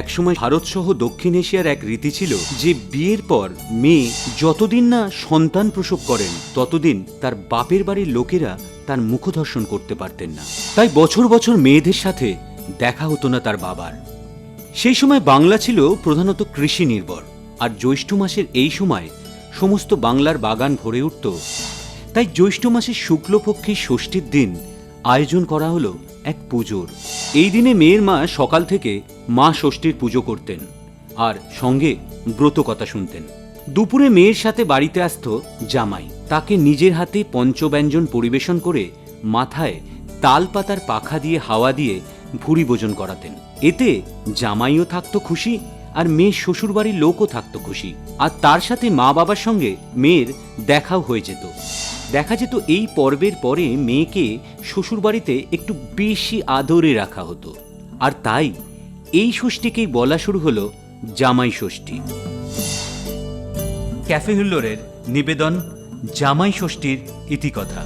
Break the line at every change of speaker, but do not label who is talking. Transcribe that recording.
একসময় ভারতসহ দক্ষিণ এশিয়ার এক রীতি ছিল যে বিয়ের পর মেয়ে যতদিন না সন্তান প্রসব করেন, ততদিন তার বাপের বাড়ির লোকেরা তার মুখদর্শন করতে পারতেন না। তাই বছর বছর মেয়েদের সাথে দেখা হতো না তার বাবার। সেই সময় বাংলা ছিল প্রধানত কৃষি নির্ভর, আর জ্যৈষ্ঠ মাসের এই সময় সমস্ত বাংলার বাগান ভরে উঠত। তাই জ্যৈষ্ঠ মাসের শুক্লপক্ষী ষষ্ঠীর দিন আয়োজন করা হলো এক পুজোর। এই দিনে মেয়ের মা সকাল থেকে মা ষষ্ঠীর পুজো করতেন আর সঙ্গে ব্রত কথা শুনতেন। দুপুরে মেয়ের সাথে বাড়িতে আসতো জামাই। তাকে নিজের হাতে পঞ্চব্যঞ্জন পরিবেশন করে মাথায় তাল পাতার পাখা দিয়ে হাওয়া দিয়ে ভুড়ি ভোজন করাতেন। এতে জামাইও থাকতো খুশি আর মেয়ের শ্বশুরবাড়ির লোকও থাকতো খুশি। আর তার সাথে মা বাবার সঙ্গে মেয়ের দেখাও হয়ে যেত। দেখা যেত এই পর্বের পরে মেয়েকে শ্বশুরবাড়িতে একটু বেশি আদরে রাখা হতো। আর তাই এই ষষ্ঠীকেই বলা শুরু হলো জামাই ষষ্ঠী। ক্যাফে হুল্লোরের নিবেদন জামাই ষষ্ঠীর ইতিকথা।